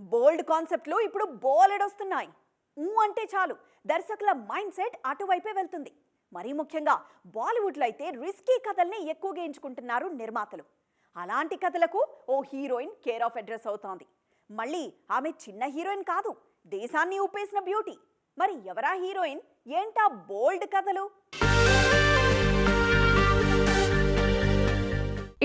బోల్డ్ కాన్సెప్ట్లు ఇప్పుడు బోలెడొస్తున్నాయి. ఊ అంటే చాలు. దర్శకుల మైండ్ సెట్ అటువైపే వెళ్తుంది. మరీ ముఖ్యంగా బాలీవుడ్లో అయితే రిస్కీ కథల్ని ఎక్కువగా ఎంచుకుంటున్నారు నిర్మాతలు. అలాంటి కథలకు ఓ హీరోయిన్ కేర్ ఆఫ్ అడ్రస్ అవుతోంది. మళ్ళీ ఆమె చిన్న హీరోయిన్ కాదు దేశాన్ని ఊపేసిన బ్యూటీ. మరి ఎవరా హీరోయిన్? ఏంటా బోల్డ్ కథలు?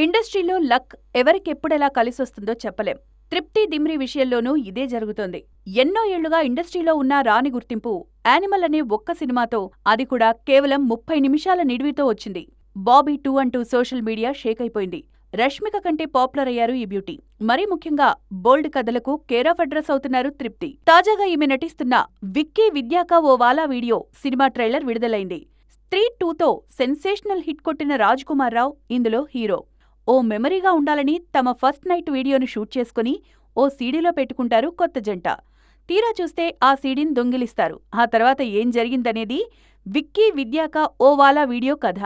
ఇండస్ట్రీలో లక్ ఎవరికెప్పుడెలా కలిసొస్తుందో చెప్పలేం. తృప్తి దిమ్రి విషయంలోనూ ఇదే జరుగుతోంది. ఎన్నో ఏళ్ళుగా ఇండస్ట్రీలో ఉన్న రాని గుర్తింపు యానిమల్ అనే ఒక్క సినిమాతో అది కూడా కేవలం ముప్పై నిమిషాల నిడివితో వచ్చింది. బాబీ టూ అంటూ సోషల్ మీడియా షేక్ అయిపోయింది. రష్మిక కంటే పాపులర్ అయ్యారు ఈ బ్యూటీ. మరీ ముఖ్యంగా బోల్డ్ కథలకు కేర్ ఆఫ్ అడ్రస్ అవుతున్నారు తృప్తి. తాజాగా ఈమె నటిస్తున్న Vicky Vidya ka Woh Wala video cinema trailer విడుదలైంది. స్త్రీ టూతో సెన్సేషనల్ హిట్ కొట్టిన రాజ్ కుమార్ రావు ఇందులో హీరో. ఓ మెమరీగా ఉండాలని తమ ఫస్ట్ నైట్ వీడియోను షూట్ చేసుకుని ఓ సీడీలో పెట్టుకుంటారు కొత్త జంట. తీరా చూస్తే ఆ సీడీని దొంగిలిస్తారు. ఆ తర్వాత ఏం జరిగిందనేది విక్కీ విద్యాక ఓ వాలా వీడియో కథ.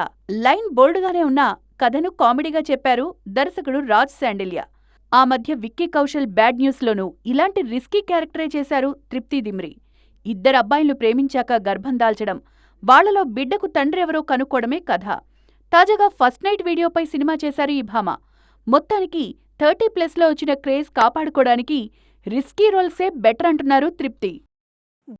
లైన్ బోల్డ్గానే ఉన్నా కథను కామెడీగా చెప్పారు దర్శకుడు రాజ్ శాండిల్య. ఆ మధ్య విక్కీ కౌశల్ బ్యాడ్ న్యూస్లోనూ ఇలాంటి రిస్కీ క్యారెక్టరే చేశారు తృప్తి దిమ్రి. ఇద్దరు అబ్బాయిలు ప్రేమించాక గర్భం దాల్చడం వాళ్ళలో బిడ్డకు తండ్రి ఎవరో కనుక్కోవడమే కథ. తాజాగా ఫస్ట్ నైట్ వీడియోపై సినిమా చేశారు ఈ భామ. మొత్తానికి థర్టీ ప్లస్లో వచ్చిన క్రేజ్ కాపాడుకోవడానికి రిస్కీ రోల్సే బెటర్ అంటున్నారు తృప్తి.